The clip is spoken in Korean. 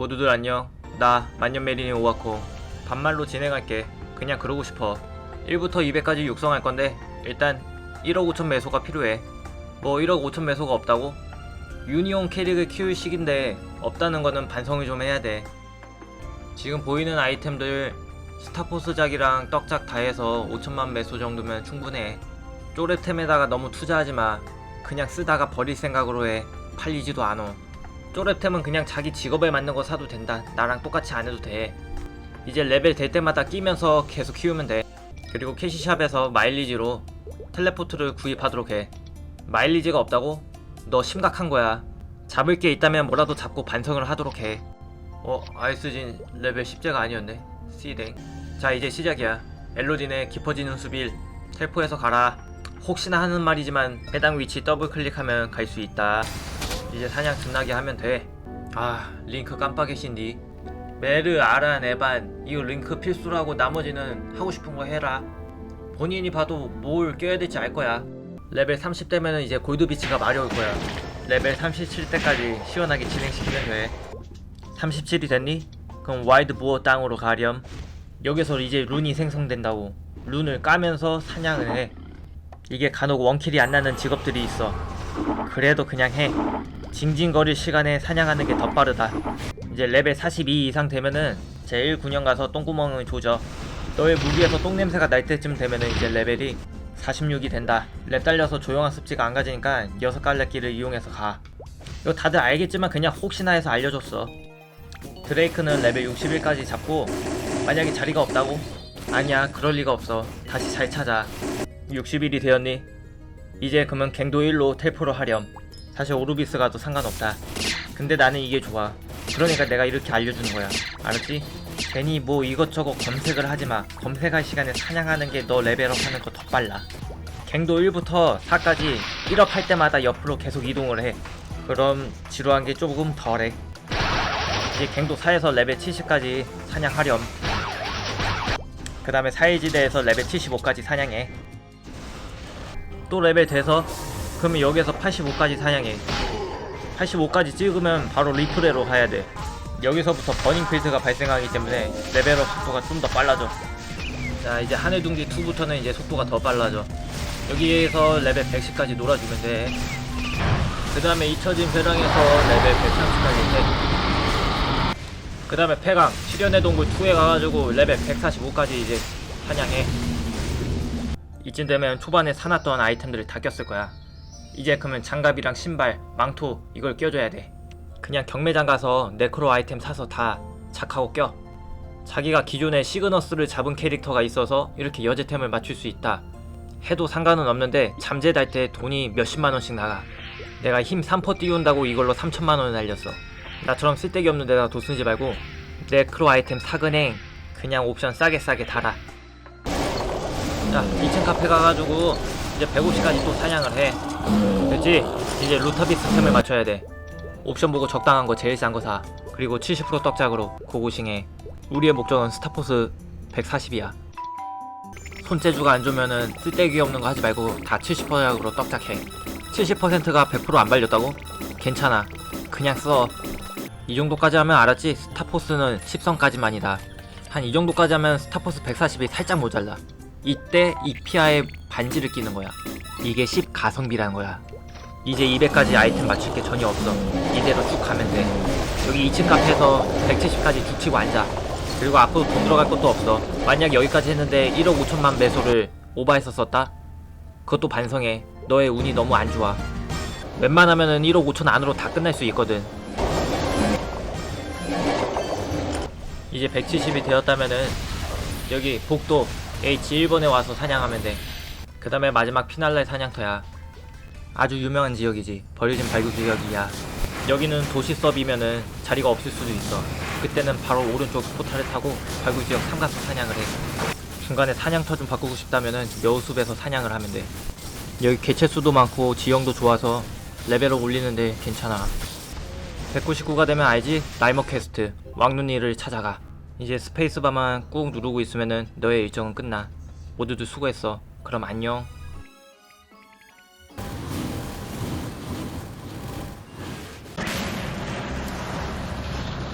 모두들 안녕. 나 만년메리니 오와코. 반말로 진행할게. 그냥 그러고 싶어. 1부터 200까지 육성할 건데 일단 1억 5천 매소가 필요해. 뭐 1억 5천 매소가 없다고? 유니온 캐릭을 키울 시기인데 없다는 거는 반성을 좀 해야 돼. 지금 보이는 아이템들 스타포스작이랑 떡작 다 해서 5천만 매소 정도면 충분해. 쪼랩템에다가 너무 투자하지 마. 그냥 쓰다가 버릴 생각으로 해. 팔리지도 않어. 쪼랩템은 그냥 자기 직업에 맞는 거 사도 된다. 나랑 똑같이 안 해도 돼. 이제 레벨 될 때마다 끼면서 계속 키우면 돼. 그리고 캐시샵에서 마일리지로 텔레포트를 구입하도록 해. 마일리지가 없다고? 너 심각한 거야. 잡을 게 있다면 뭐라도 잡고 반성을 하도록 해. 어, 아이스진 레벨 10제가 아니었네. C댕. 자, 이제 시작이야. 엘로딘의 깊어지는 수빌. 텔포해서 가라. 혹시나 하는 말이지만 해당 위치 더블 클릭하면 갈 수 있다. 이제 사냥 끝나게 하면 돼. 아, 링크 깜빡이신디. 메르, 아란, 에반, 이거 링크 필수라고 나머지는 하고 싶은 거 해라. 본인이 봐도 뭘 껴야 될지 알 거야. 레벨 30 되면은 이제 골드비치가 마려울 거야. 레벨 37 때까지 시원하게 진행시키면 돼. 37이 됐니? 그럼 와이드 부어 땅으로 가렴. 여기서 이제 룬이 생성된다고. 룬을 까면서 사냥을 해. 이게 간혹 원킬이 안 나는 직업들이 있어. 그래도 그냥 해. 징징거릴 시간에 사냥하는 게 더 빠르다. 이제 레벨 42 이상 되면은 제1군형 가서 똥구멍을 조져. 너의 무기에서 똥냄새가 날 때쯤 되면은 이제 레벨이 46이 된다. 랩 달려서 조용한 습지가 안 가지니까 여섯 갈래길을 이용해서 가. 이거 다들 알겠지만 그냥 혹시나 해서 알려줬어. 드레이크는 레벨 61까지 잡고 만약에 자리가 없다고? 아니야 그럴 리가 없어. 다시 잘 찾아. 60일이 되었니? 이제 그러면 갱도 1로 텔포로 하렴. 사실 오르비스 가도 상관없다. 근데 나는 이게 좋아. 그러니까 내가 이렇게 알려주는 거야. 알았지? 괜히 뭐 이것저것 검색을 하지 마. 검색할 시간에 사냥하는 게 너 레벨업 하는 거 더 빨라. 갱도 1부터 4까지 1업 할 때마다 옆으로 계속 이동을 해. 그럼 지루한 게 조금 덜해. 이제 갱도 4에서 레벨 70까지 사냥하렴. 그 다음에 사일지대에서 레벨 75까지 사냥해. 또 레벨 돼서 그러면 여기서 85까지 사냥해. 85까지 찍으면 바로 리프레로 가야 돼. 여기서부터 버닝 필드가 발생하기 때문에 레벨업 속도가 좀 더 빨라져. 자 이제 하늘둥지 2부터는 이제 속도가 더 빨라져. 여기에서 레벨 110까지 놀아주면 돼그 다음에 잊혀진 배랑에서 레벨 130까지 해그 다음에 폐강. 실현의 동굴 2에 가가지고 레벨 145까지 이제 사냥해. 이쯤 되면 초반에 사놨던 아이템들을 다 꼈을 거야. 이제 그러면 장갑이랑 신발, 망토 이걸 껴줘야 돼. 그냥 경매장 가서 네크로 아이템 사서 다 착하고 껴. 자기가 기존에 시그너스를 잡은 캐릭터가 있어서 이렇게 여제템을 맞출 수 있다. 해도 상관은 없는데 잠재 달 때 돈이 몇십만 원씩 나가. 내가 힘 3퍼 띄운다고 이걸로 3천만 원을 날렸어. 나처럼 쓸데기 없는 데다가 돈 쓰지 말고 네크로 아이템 사근행 그냥 옵션 싸게 싸게 달아. 자 2층 카페 가가지고 이제 150까지 또 사냥을 해. 됐지? 이제 루터비 스템을 맞춰야 돼. 옵션 보고 적당한 거 제일 싼 거 사. 그리고 70% 떡작으로 고고싱해. 우리의 목적은 스타포스 140이야. 손재주가 안 좋으면은 쓸데기 없는 거 하지 말고 다 70%약으로 떡작해. 70%가 100%안 발렸다고? 괜찮아. 그냥 써. 이 정도까지 하면 알았지? 스타포스는 10성까지만이다. 한 이 정도까지 하면 스타포스 140이 살짝 모자라 이때 이피아에 반지를 끼는 거야. 이게 10 가성비라는 거야. 이제 200까지 아이템 맞출 게 전혀 없어. 이대로 쭉 가면 돼. 여기 2층 카페에서 170까지 쭉 치고 앉아. 그리고 앞으로 돈 들어갈 것도 없어. 만약 여기까지 했는데 1억 5천만 매소를 오바해서 썼다? 그것도 반성해. 너의 운이 너무 안 좋아. 웬만하면은 1억 5천 안으로 다 끝날 수 있거든. 이제 170이 되었다면은 여기 복도 H1번에 와서 사냥하면 돼. 그 다음에 마지막 피날레 사냥터야. 아주 유명한 지역이지. 버려진 발굴 지역이야. 여기는 도시 서비면은 자리가 없을 수도 있어. 그때는 바로 오른쪽 포탈을 타고 발굴 지역 삼가서 사냥을 해. 중간에 사냥터 좀 바꾸고 싶다면은 여우숲에서 사냥을 하면 돼. 여기 개체수도 많고 지형도 좋아서 레벨업 올리는데 괜찮아. 199가 되면 알지? 라이머 퀘스트 왕눈이를 찾아가. 이제 스페이스바만 꾹 누르고 있으면은 너의 일정은 끝나. 모두들 수고했어. 그럼 안녕.